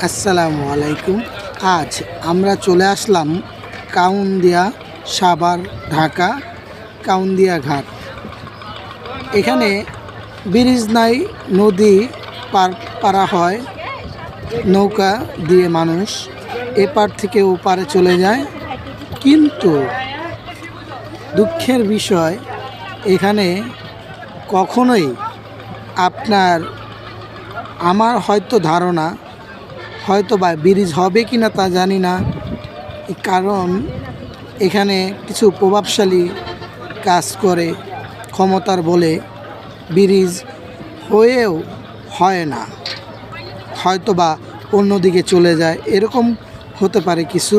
আসসালামু আলাইকুম। আজ আমরা চলে আসলাম কাউন্দিয়া সাভার, ঢাকা, কাউন্দিয়া ঘাট। এখানে ব্রিজ নাই নদী পার, পারা হয়, নৌকা দিয়ে মানুষ এপার থেকে ওপারে চলে যায়। কিন্তু দুঃখের বিষয়, এখানে কখনোই আপনার, আমার হয়তো ধারণা হয়তো বা ব্রিজ হবে কি না তা জানি না। কারণ এখানে কিছু প্রভাবশালী কাজ করে ক্ষমতার বলে ব্রিজ হয়েও হয় না। হয়তো বা অন্যদিকে চলে যায়, এরকম হতে পারে কিছু।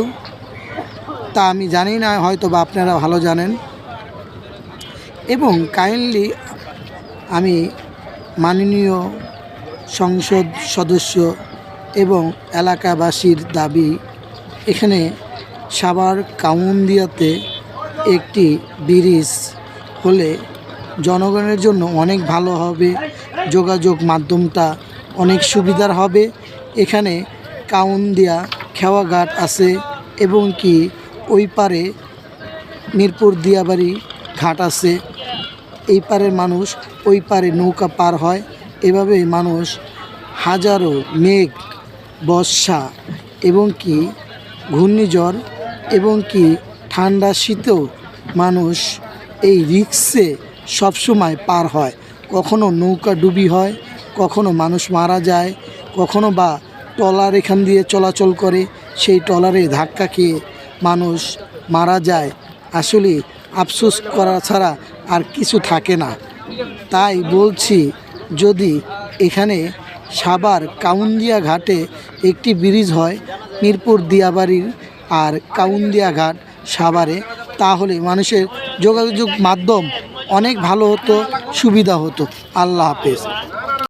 তা আমি জানি না, হয়তো বা আপনারা ভালো জানেন। এবং কাইন্ডলি আমি মাননীয় সংসদ সদস্য এবং এলাকাবাসীর দাবি, এখানে সাভার কাউন্দিয়াতে একটি ব্রিজ হলে জনগণের জন্য অনেক ভালো হবে, যোগাযোগ মাধ্যমটা অনেক সুবিধার হবে। এখানে কাউন্দিয়া খেওয়াঘাট আছে এবং কি ওই পারে মিরপুর দিয়াবাড়ি ঘাট আছে। এই পারের মানুষ ওই পারে নৌকা পার হয়। এভাবে মানুষ হাজারো মেঘ বর্ষা এবং কি ঘূর্ণিঝড় এবং কি ঠান্ডা শীতেও মানুষ এই রিক্সে সবসময় পার হয়। কখনো নৌকা ডুবি হয়, কখনো মানুষ মারা যায়, কখনো বা ট্রলার এখান দিয়ে চলাচল করে, সেই ট্রলারে ধাক্কা খেয়ে মানুষ মারা যায়। আসলে আফসোস করা ছাড়া আর কিছু থাকে না। তাই বলছি, যদি এখানে সাভার কাউন্দিয়া ঘাটে একটি ব্রিজ হয় মিরপুর দিয়াবাড়ির। আর কাউন্দিয়া ঘাট সাভারে তাহলে মানুষের যোগাযোগ মাধ্যম অনেক ভালো হতো, সুবিধা হতো। আল্লাহ হাফেজ।